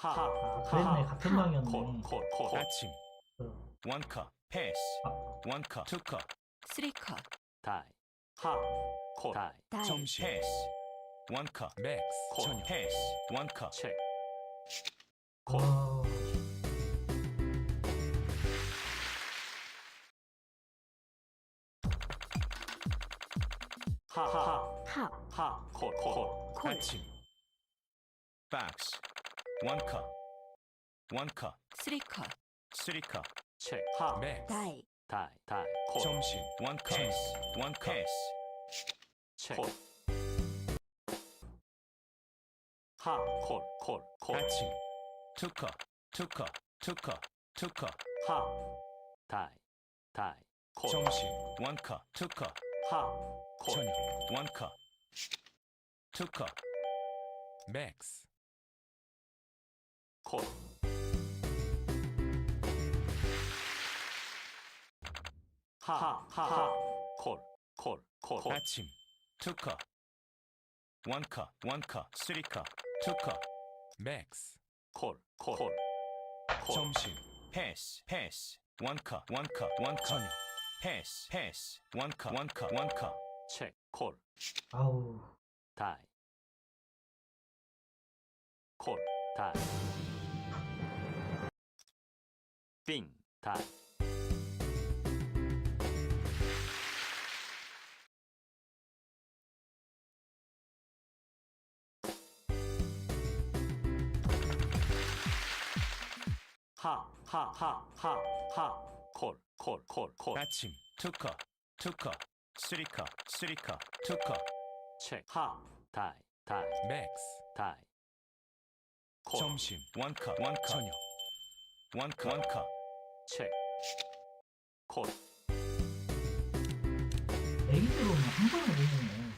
하, 아, 그랬네. 같은 방이었네. 콜, 콜, 콜. 아침. 어. 원컵 패스. 아. 원컵 투컵 쓰리컷 다이, 하, 콜, 다이, 다이. 점심. 패스. 원컵 맥스. 콜. 저녁. 패스. 원컵 책, 콜. 와, 원컵 원컵 쓰리컵 책, 하, 맥스. 다이. 다이, 다이, 콜, 점심. 원컵 원컵 패스 책, 콜. 하, 콜, 콜, 콜. 아침. 투컵 투컵 투컵 투컵 하, 다이, 다이, 콜. 점심. 원컵 투컵 하, 콜. 저녁. 원컵 투컵 맥스 콜. 하, 하, 하, 콜, 콜, 콜, 콜. 아침 투컵 원컵 원컵 쓰리컵 투컵 맥스 콜, 콜, 콜. 콜. 점심 패스 패스 원컵 원컵 원컵 저녁 패스 패스 원컵 원컵 원컵 책, 콜, 아우. 다이. 콜, 다이. 빙, 다이. 하, 하, 하, 하, 하. 콜, 콜, 콜, 콜. 아침 투컵 투컵 쓰리컵 쓰리컵 투컵 책, 하, 다이, 다이, 맥스 다이. 콜, 점심 원컵 원컵 저녁 원컵 원컵 책. 콜, 애기 들어오면 한 번에 되네.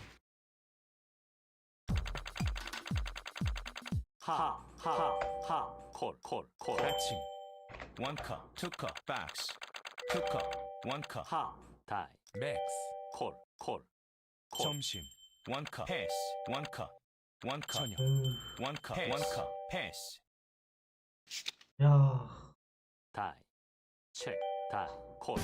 하, 하, 하, 콜, 콜, 콜. 아침 원컵 투컵 박스 투컵 원컵 하, 다이, 맥스 콜, 콜, 콜. 점심. 원컵 패스 원컵 원컵 저녁. 으, 원컵 패스. 원컵 패스 야, 다이, 책, 다이, 콜.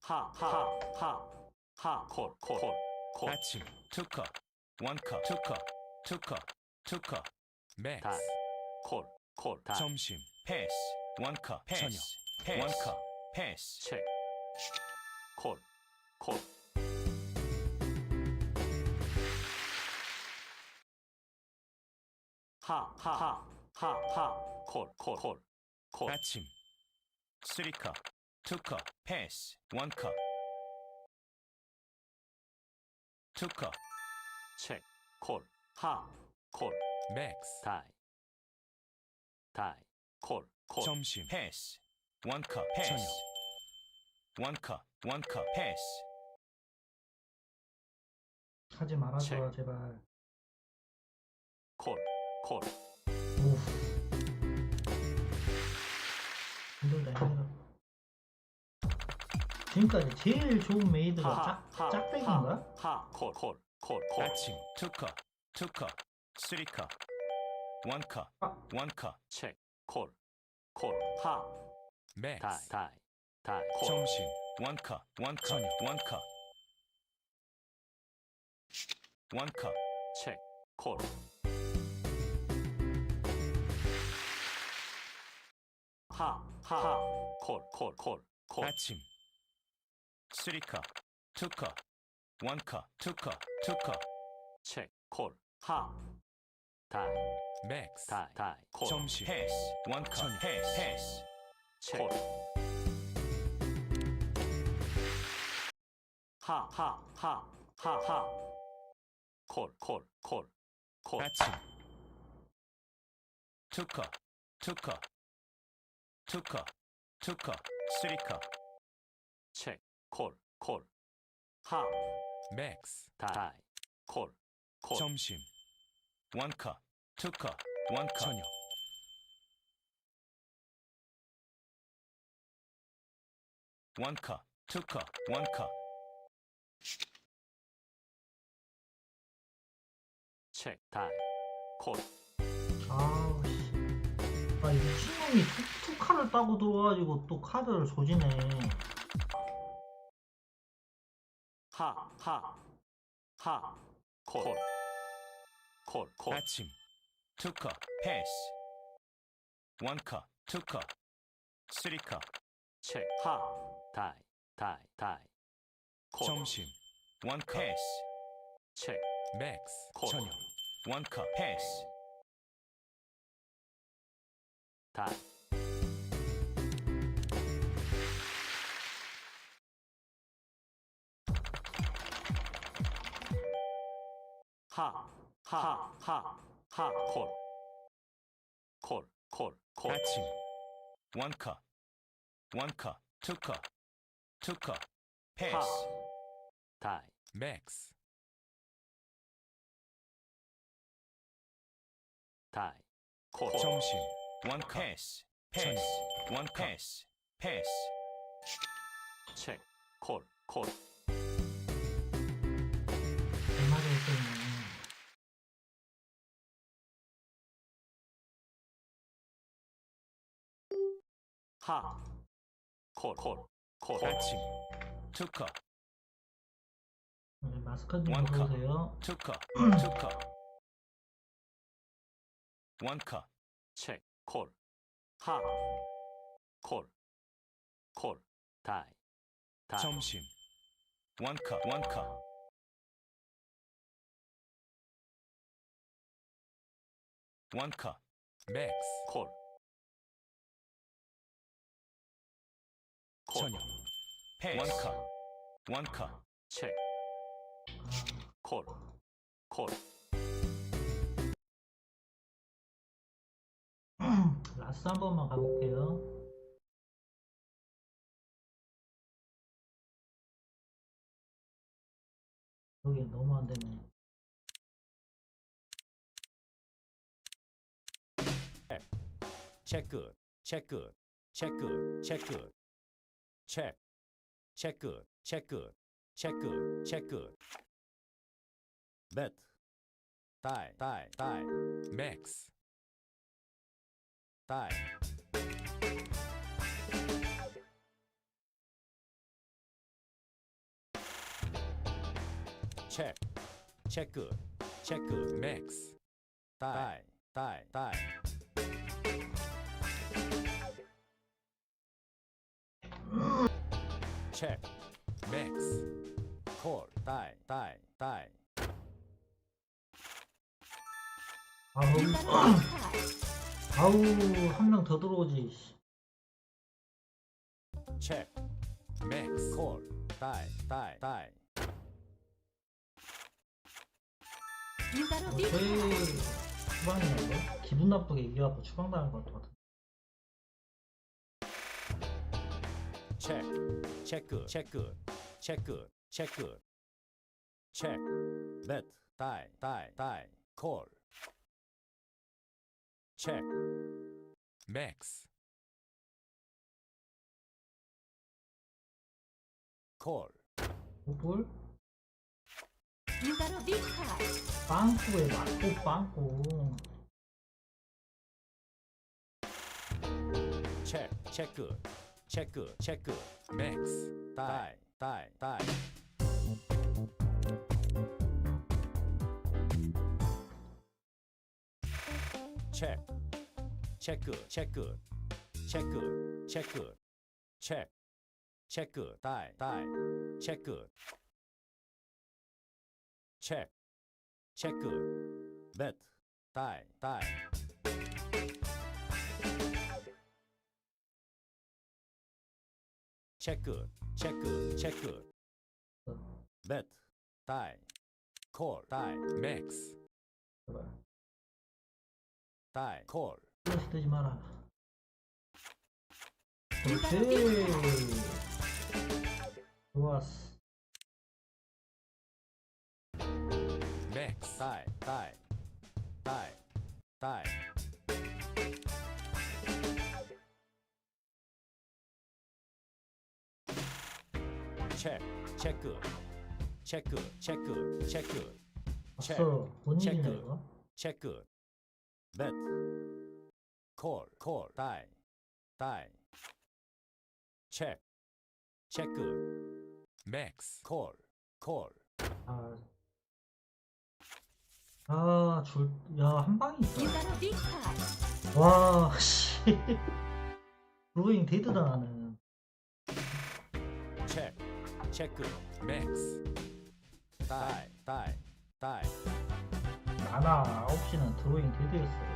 하, 하, 하, 하, 콜, 콜, 콜, 콜. 아침 투컵 원컵 투컵 투컵 투컵 맥스 콜, 콜, 점심 패스 원컵 패스. 저녁 패스. 원컵 패스 책, 콜, 콜. 하, 하, 하, 하, 하, 콜, 콜, 콜, 콜. 아침 쓰리컵 투컵 패스 원컵 투컵 책, 콜, 하, 콜, 맥스 다이, 다이, 콜, 콜. 점심 패스 원컵 패스 저녁. 원컵 원컵 패스 하지 말아줘, 책. 제발. 콜, 콜. 오. 힘들다, 힘들어. 지금까지 제일 좋은 메이드가 짝, 짝배기인가? 하, 콜, 콜, 콜, 콜. 아침 투컵 투컵 쓰리컵 원컵 아. 원컵 책, 콜, 콜, 하, 맥스 다이, 콜. 점심 원컵 원컵 저녁. 원컵 원컵 책, 콜. 하, 하, 콜, 콜, 콜, 콜. 아침. 쓰리컵 투컵 원컵 투컵 투컵 책, 콜, 하, 다이, 맥스. 다이, 다이, 콜. 점심. 패스 원컵 저녁. 패스 패스 책. 하, 하, 하, 하, 하. 콜, 콜, 콜, 콜. 아침. 투컵 투컵 투컵 투컵 쓰리컵 책, 콜, 콜. 하, 맥스. 다이, 콜, 콜. 점심. 원컵 투컵 원컵 저녁. one cut, two cut, one cut, 책, 다이, 콜, 아우 씨. 아, 이 미친놈이 투, 투 칼을 따고 들어와가지고 또 카드를 조지네. 하, 하, 하, 콜, 콜, 콜, 아침, two cut, pass, one cut, two cut, three cut, 책, 하, 다이, 다이, 다이, 콜, 점심, one cut, pass, 책, max, 콜. 저녁, one cut, pass, 다이, 하, 하, 하, 하, 콜, 콜, 콜, 콜, 아침, one cut, one cut, two cut, two cut, 하, pass, 다 이, max, 다이, 콜, 점심, one cut, pass, pass, one pass, pass, 책, 콜, 콜, 얼마나 있겠네. 하, 콜, 콜, 콜, 아침, two cut, 네, 마스크 좀 One cup. 벗으세요. two cut, two cut, one cut, 책, 콜, 하, 콜, 콜, 다이, 다이, 점심, one cut, one cut, one cut, max, 콜, 콜, 저녁, one cut, 책, 아, 콜, 콜, 라스 한 번만 가볼게요. 여기 너무 안 되네. check, check good, check good, check good, check good. Bet, die, die, die, max, check good, check good, max, die, die, die. Check, max, call, die, die, die. 아우, 아우, 한 명 더 들어오지. 씨. Check, max, call, die, die, die. 저희 추방이냐고? 기분 나쁘게 이겨갖고 추방당할 것 같아. Good, check good, check good. Check, bet, die, die, die, call. Check, max, call. 볼 You got a big car. 빵꾸에 맞고 빵꾸. Check, check check check max, Die, die, die. Check, check good, check good, check good, check good, check, check good, die, die, check good, check, check good, bet, die, die. Check good, check good, check good. Bet, die, call, die, max, 제발. Die, call. 플러스 뜨지 마라. 그렇지. 좋았어. max, die, die, die, die. 체크 체크 체크 체크 체크. 뭔 일이냐 체크. 이거? 체크 bet. 콜, 콜, 다이, 다이 체크 체크 max, 콜, 콜 아, 아, 줄, 야, 한 방이 있어. 와, 씨. 브로잉 데드다 나는. 체크 체크 max, 다이, 다 나나 9시는 드로잉 데드였어.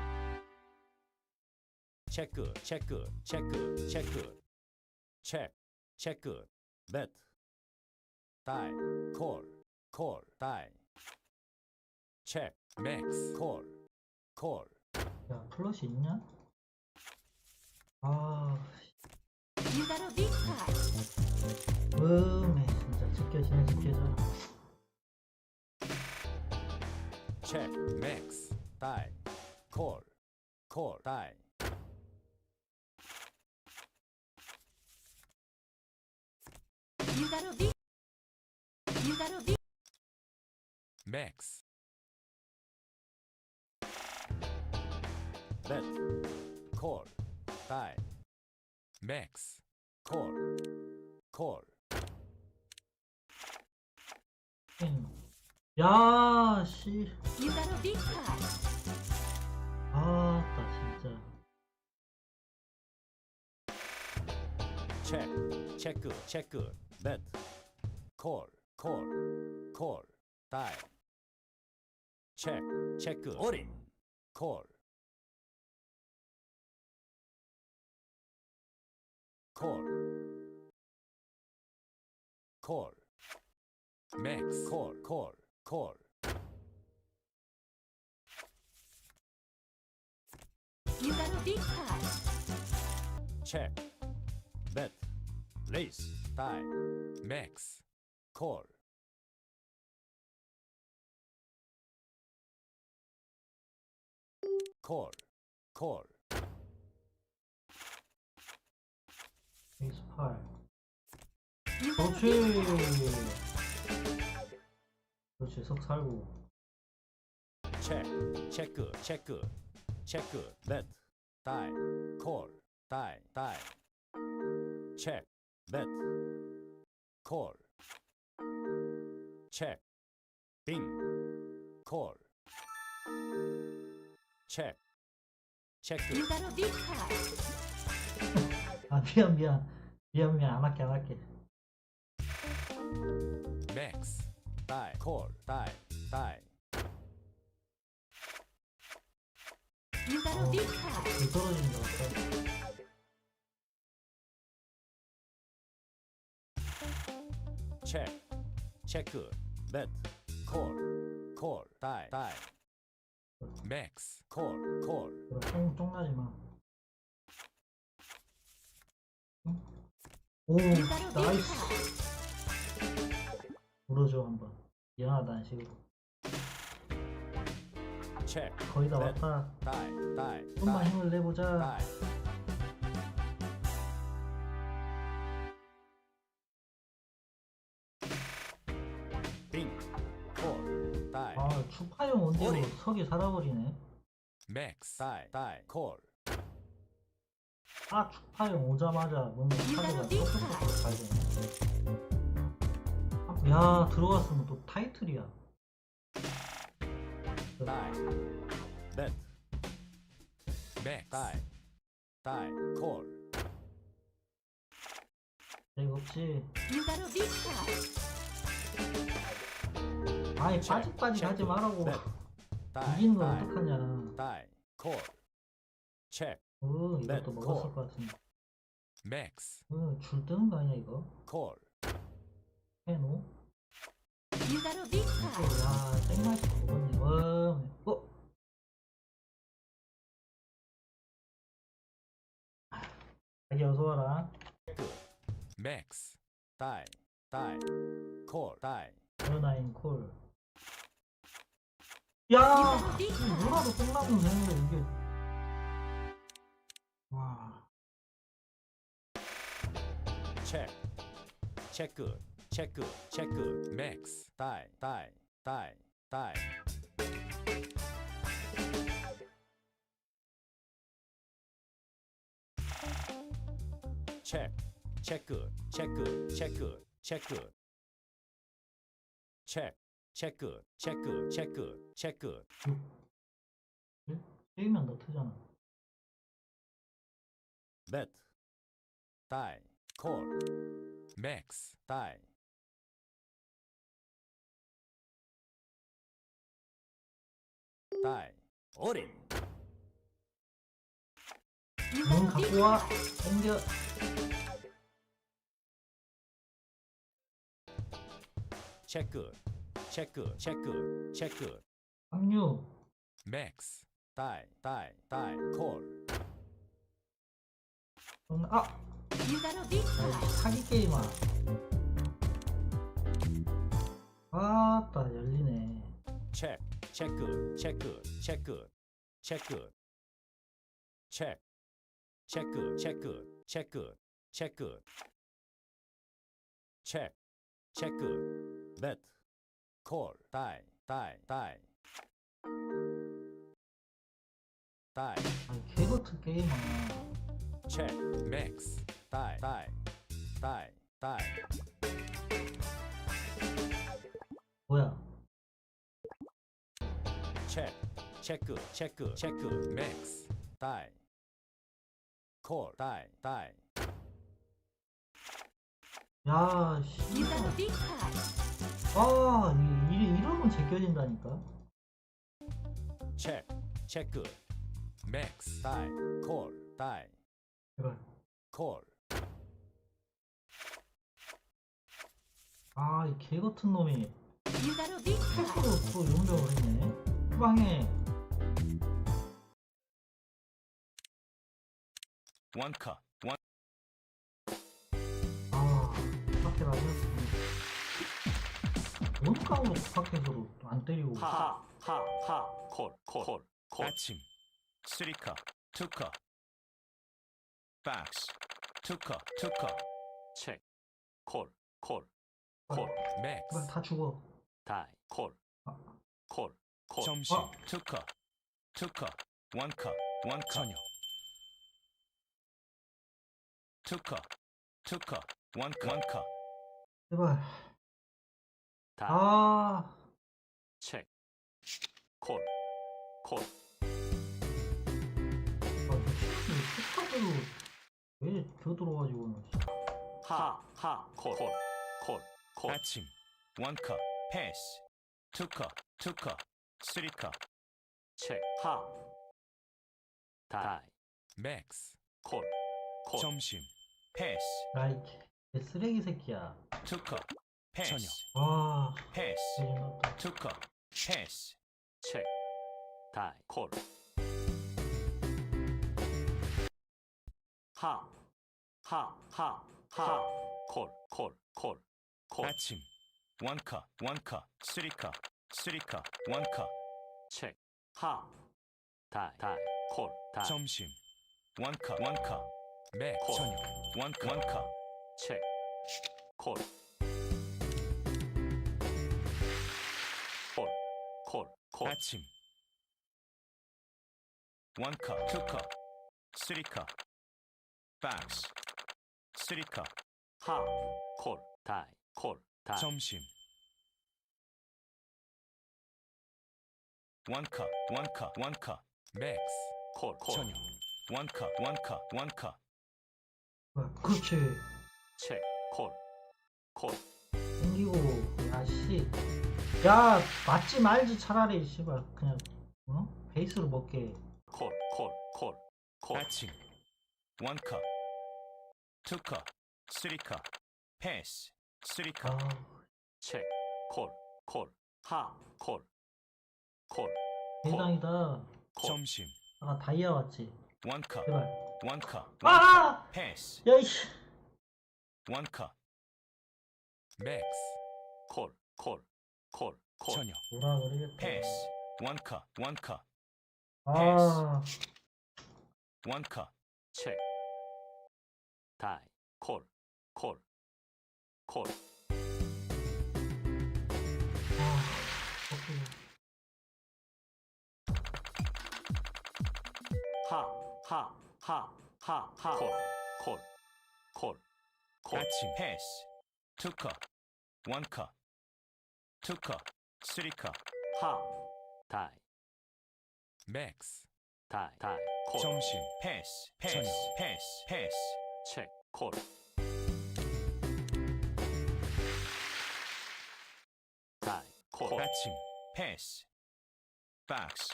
체크 체크 체크 체크 체크 체크 bet 다이 콜, 콜, 다이 체크 max, 콜, 콜 야, 플러시 있냐? 아, big card. 음에 진짜 지켜지네, 지켜져. 체크 max, 다이 콜, 콜, 다이 You got a big. You got a big. max, bet 콜, 다이 max, 콜, 콜 응. 야, 씨. Card. 아따, 진짜. 체크 체크 체크 bet 콜, 콜, 콜 다이 체크 체크 어린 콜 콜, 콜, max, 콜, 콜, 콜, You got a big card. 체크, bet, 레이스, 다이, max, 콜, 콜, 콜, 에이스 8. You got a 그렇지. 그렇지, 석 살고. 체크, 체크, 체크, 체크, bet, 다이, 콜, 다이, 다이, 체크, bet, 콜, 체크, 빙, 콜, 체크, 체크, You got a big card. 아, 미안, 미안. 미안, 미안. 안 할게, 안 할게. 콜, 다이, 다이, You got a big card. 불 떨어진 줄 알았어. 체크, 체크, bet, 콜, 콜, 다이, 다이, max, 콜, 콜, 그럼 쫑, 쫑나지 마. 응? 오, 나이스. 물어줘, 한번. 미안하다는 식으로. 체크, 거의 다 네. 왔다. 다이, 다이, 좀만 다이, 힘을 내보자. 다이. 빙, 콜, 다이, 아, 추파용 온대로 어리. 석이 살아버리네. max, 다이, 다이, 콜, 아, 추파용 오자마자 뭔가 카드가 쏙쏙쏙 가야 되네. 아, 야, 들어갔으면 또 타이틀이야. 다이, bet, max, 다이, 다이, 콜, 내가 없지. 아이, 체크, 빠직 빠직 하지 말라고. 다이, 건 다이, 어떡하냐. 다이, 콜, 체크, 어, 네, 이것도 먹었을 콜. 것 같은데. max, 어, 줄 뜨는 거 아니야, 이거? 콜, 해노? You got a big 어, card. 야, 땡맛이 먹었네. 와, 어? 자기 어서 와라. 체크, max, 다이, 다이, 콜, 다이, 어나인 콜. 야! 뭐라도 끝나면 되는데, 이게. 와. 체크, 체크, 체크 체크. 맥스 다이 다이 다이 다이 체크 체크 체크 체크 체크. 체크 체크 체크 체크 체크. 게임면 너 트잖아. bet. 다이 콜 맥스 다이 a big 갖고 와. 땡겨. 체크 체크 체크 체크 확류. 맥스 다이 다이 다이 콜 응, 아! You. 사기 게임아. 아따, 열리네. 체크 체크 체크 체크 체크. 체크 체크 체크 체크 체크. 체크 체크. bet 콜 다이 다이 다이. 다이. 개같은 게임아. 체크 맥스. 다이 다 체크 체크 체크 맥스 다이 콜 다이 다이 야, You 씨. got a big prize. 아, 이, 이, 이러면 제껴진다니까. 체크 체크 맥스 다이 콜 다이 제발. 콜 아, 이 개 같은 놈이 You got a big prize. 스스로 또 용병을 했네. 후방에 원카 원. 아, 밖에 맞았습니다. 원카운트 밖에서도 안 때리고. 하하하하콜콜콜 아침 쓰리카 투카 박스 투카 투카 아, 맥스 다 죽어. 콜 콜 콜 콜콜 아. 점심 어. 투카 2컵, 1컵, 1컵. 저녁. 2컵, 2컵, 1컵, 1컵. 제발. 다. 아. 책. 콜. 콜. 스탑으로 왜 저들어가지고 하, 하, 콜, 콜, 콜, 콜. 아침, 원컵, 패스, 투컵, 투컵, 쓰리컵, 체크 하 다이. 맥스. 콜 콜. 점심. 패스. 아이, 개 쓰레기 새끼야. 투커 패스. 와, 패스. 투커 패스. 체크 다이. 콜. 하, 하, 하, 하, 콜, 콜, 콜, 콜, 아침. 원커 원커 쓰리커 쓰리커 원커 체 크, 하, 다이, 다이, 콜, 다이, 점심 원커 원커 맥 콜. 저녁. 원커 원커 체크, 콜, 콜, 콜, 콜, 아침. 원커 투커 쓰리커 박스. 쓰리커 하, 콜, 다이, 콜, 다이, 점심 원커 원커 원커 맥스. 콜, 콜, 저녁 원커 원커 원커 아, 그렇지. 체크, 콜, 콜, 땡기고, 야, 씨. 야, 맞지 말지 차라리, 씨발. 그냥, 어? 베이스로 먹게. 콜, 콜, 콜, 콜, 아침. 원커 투커 쓰리커 패스. 쓰리커 아, 체크, 콜, 콜, 하, 콜, 콜, 대장이다. 콜, 점심. 아까 다이아 왔지. 원커 제발. 원커 아! 패스. 야, 이씨. 원커 맥스. 콜, 콜, 콜, 콜, 저녁. 뭐라 그러겠다. 패스. 원커 원커 아, 원커 체크, 다이, 콜, 콜, 콜, 하, 하, 하, 하, 콜, 콜, 콜, 콜, 아침 패스. 투 컵 원 컵 투 컵 쓰리컵. 하, 다이, 맥스. 다이, 다이, 콜, 점심. 패스 패스 저녁. 패스 패스. 체크, 콜. 다이, 콜, 아침. 패스. 박스.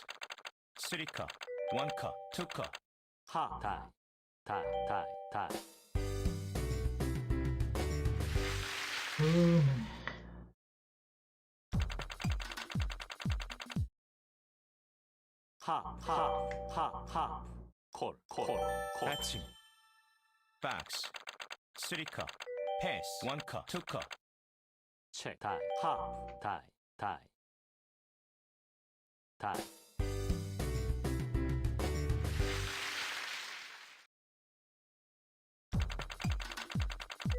쓰리 컵 원 컵 투 컵 하, 다이, 다이, 다이, 그네 하, 하, 하, 하, 콜, 콜, 콜, 아침. 박스. 쓰리컵 패스. 원컵 투컵 체크, 다이, 하, 다이, 다이, 다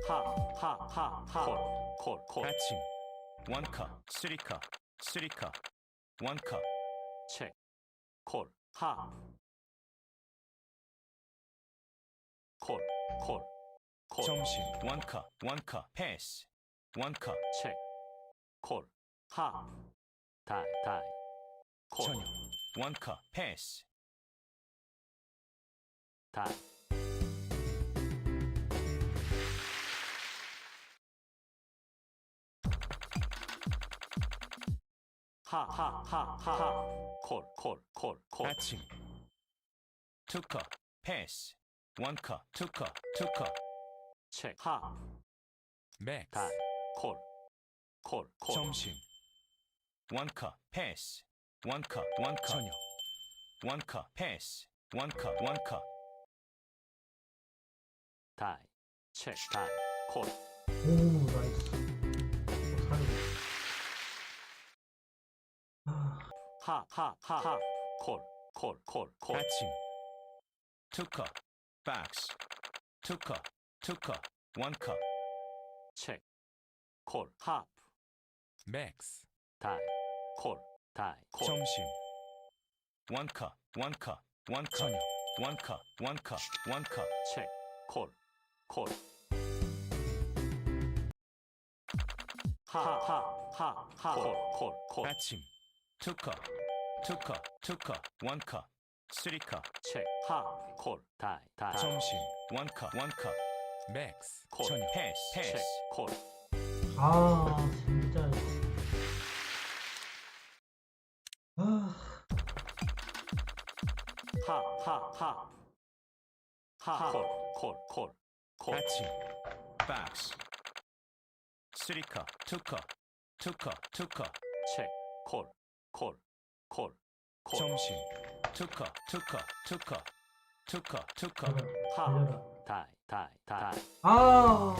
콜, 콜, 콜, 아침. 원컵 쓰리컵 쓰리컵 원컵 체크, 콜, 하, 콜, 콜, 콜, 점심. 원컵 원컵 패스. 원컵 체크, 콜, 하, 다이, 다이, 콜, 저녁. 원컵 패스. 다이. 하, 하, 하, 하, 하, 콜, 콜, 콜, 콜, 아침. 투컵 패스. 원컵 투컵 투컵 체크, 하, 맥스. 다이, 콜, 콜, 콜, 점심. 원컵 패스. 원컵 원컵 저녁. 원컵 패스. 원컵 원컵 다이, 체크, 다이, 콜, 오 하, 하, 하, 하, 콜, 콜, 콜, 콜, 아침 투컵 박스 투컵 투컵 원컵 체크, 콜, 하, 맥스 다이, 콜, 다이, 콜, 점심. 원컵 원컵 원컵 저녁. 원컵 원컵 원컵 체크, 콜, 콜. 하, 하, 하, 하, 콜, 콜, 콜, 아침 투컵 투컵 투컵 원컵 쓰리컵. 체크, 하, 콜, 다이, 다이, 점심. 원컵 원컵. 맥스. 콜, 저녁. 패스 체크, 패스 콜, 아, 진짜. 아. 하, 하, 하, 하, 콜, 콜, 콜, 콜, 아침. 박스. 쓰리컵 투컵 투컵 투컵. 체크, 콜, 콜, 콜, 콜, 점심. 투컵 투컵 투컵 투컵 제발 하, 다이, 다이, 다이, 아.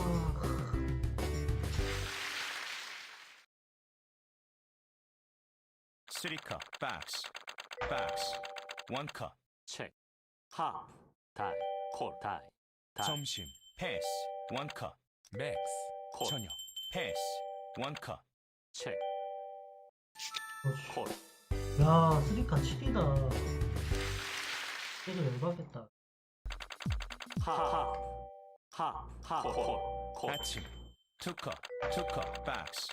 쓰리컵 박스. 박스. 원컵 체크, 하, 다이, 콜, 다이, 다이, 점심. 패스. 원컵 맥스. 콜, 저녁. 패스. 원컵 체 콜, 야 쓰리카 7이다. 때려 열받겠다. 하, 하, 하, 하, 콜, 콜, 콜, 아침. 투컵 투컵 박스.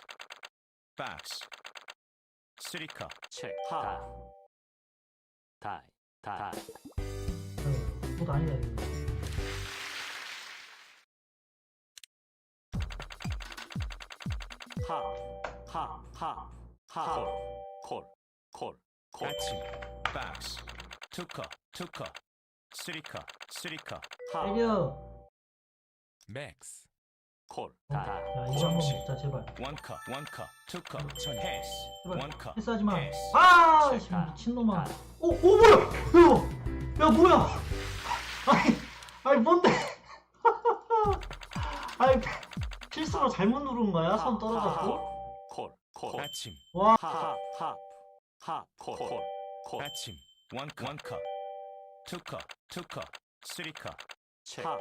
박스. 쓰리컵 체크, 하, 다이, 다이, 어, 아니다 이거. 하, 하, 하, 하, 콜, 콜, 콜, 콜, 아침 박스 투컵 투컵 쓰리컵 쓰리컵 하, 때려. 맥스. 콜, 어, 다이, 야 이거 한번 점심. 먹자 제발. 원컵 투컵 저녁 패스. 제발 원컵 패스하지 마. 패스. 아 다, 미친놈아. 다. 오, 오 뭐야? 야, 야 뭐야? 아니 아니 뭔데? 아니 실수로 잘못 누른 거야? 손 떨어졌고 콜. 아침. 하하하하콜콜콜. 아침. 원컵. 투컵. 투컵. 쓰리컵. 컵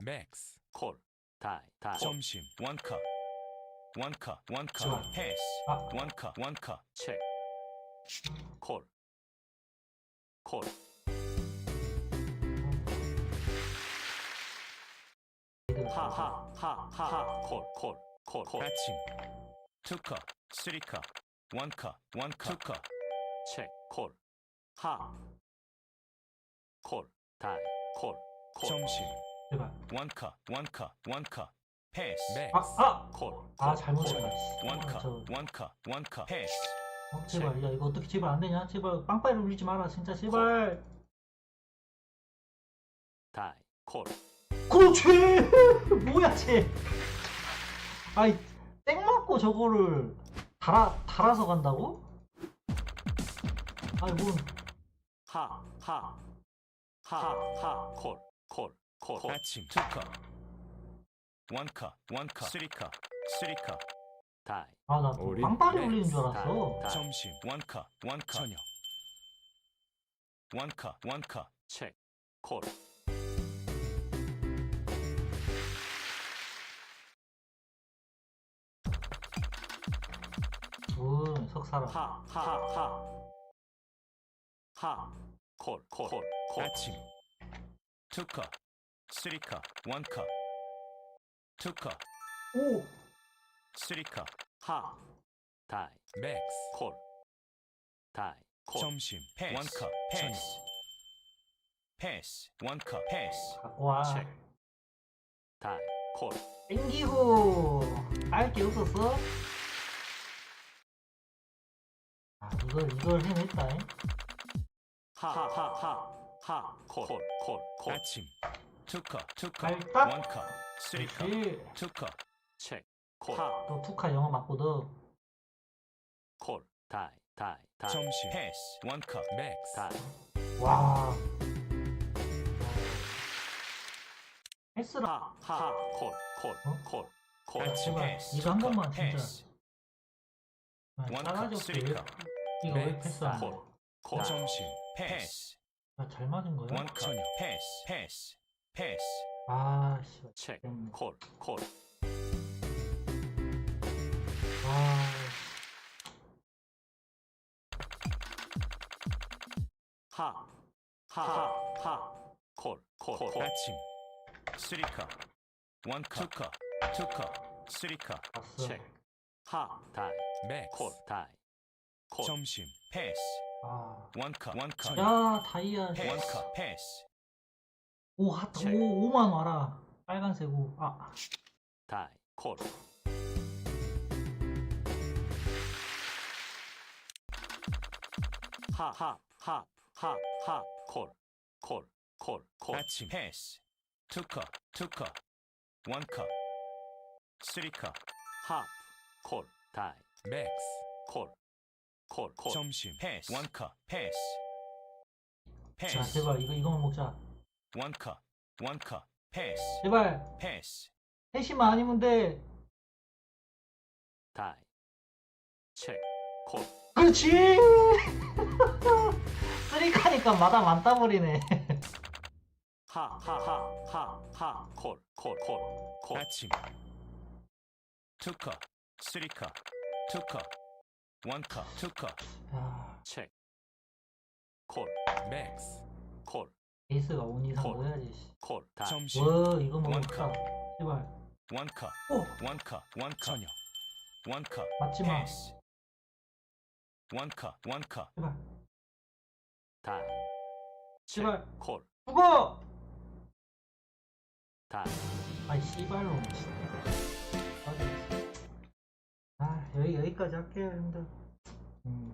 맥스. 콜. 다이 다 점심. 원컵. 원컵. 원컵. 패스. 아. 원컵. 원컵. 체콜콜. 하하하하하. 콜콜콜. 아침. 투커 쓰리커 원커 원커 투커 체콜하콜 점심 제발. 원커 원커 원커 패스 맥 아, 아! 콜 아, 잘못했다. 씨. 아, 원커 저, 원커 원커 패스 어, 제발. 야, 이거 어떻게 제발 안 되냐? 제발. 빵빠이를 울리지 마라. 진짜, 제발. 다이 콜 그렇지! 뭐야, 쟤. 아이, 땡 맞고 저거를 달아, 달아서 간다고? 아이, 뭔. 하하 하하 콜콜콜콜. 아침. 투커 원커 원커 쓰리커 쓰리커 다이. 아, 빵빠이 맥스. 울리는 줄 알았어. 점심. 원커 원커 저녁. 원커 원커 체콜 사라. 하하 하. 하 콜 콜콜콜. 아침. 투커 쓰리커 원커 투커 오! 쓰리커 하. 다이. 맥스. 콜. 다이. 콜. 점심. 패스. 원커 패스. 패스. 원커 패스. 갖고 와. 책. 다이. 콜. 땡기고. 알게 없었어? 이걸, 이걸 해냈다, 잉? 하하하하콜콜콜콜. 아침. 원커 쓰리커 그렇지. 투커 체콜. 또 투카 영어. 콜 다이 다이 다이. 점심. 패스. 원커 맥스. 다이. 와. 패스라. 하하콜콜콜콜. 아침 제발, 패스. 이거 한 번만 진짜. 패스. 원커 싸가지 없게 쓰리커 이거 왜 맥스. 패스한 거야? 콜 점심. 패스. 야, 잘 맞은 거야? 저녁 패스. 패스. 패스. 아, 씨. 체콜콜. 아, 하하 하 콜 콜 콜. 아침. 쓰리커 원커 투커 투커 쓰리커 봤어. 체하. 다이 맥스 콜. 다 이 콜. 점심 패스. 아. 원커 원커 야, 다이아. 패스. 원커 패스. 오, 핫, 책. 오, 5만 와라. 빨간색 오. 아, 다이 콜. 하하 하하하콜콜콜콜. 아침. 패스. 투커 투커 원커 쓰리커 하콜. 다이. 맥스. 콜 콜 콜. 점심. 패스. 원커 패스. 자, 패스. 제발, 이거, 이거만 먹자. 원커 원커 패스. 제발, 패스. 해시만 아니면 돼. 다이. 체콜. 그렇지! 쓰리카니까 마다 많다 버리네. 하 하 하 하 하 콜 콜 콜 콜. 아침. 투커 쓰리커 투커 원커 투커 야, 체콜 맥스 콜, 에이스가 5 이상 콜. 넣어야지. 씨. 콜, 다이 점심 와, 이거 먹으면 원카. 크다. 제발. 원커 오, 원커 원커 저녁 원커 맞지 마. 패스 원커 원커 제발. 다이 제발. 콜, 죽어! 다이 아이, 씨발로. 아, 여기, 여기까지 할게요, 형들. 음.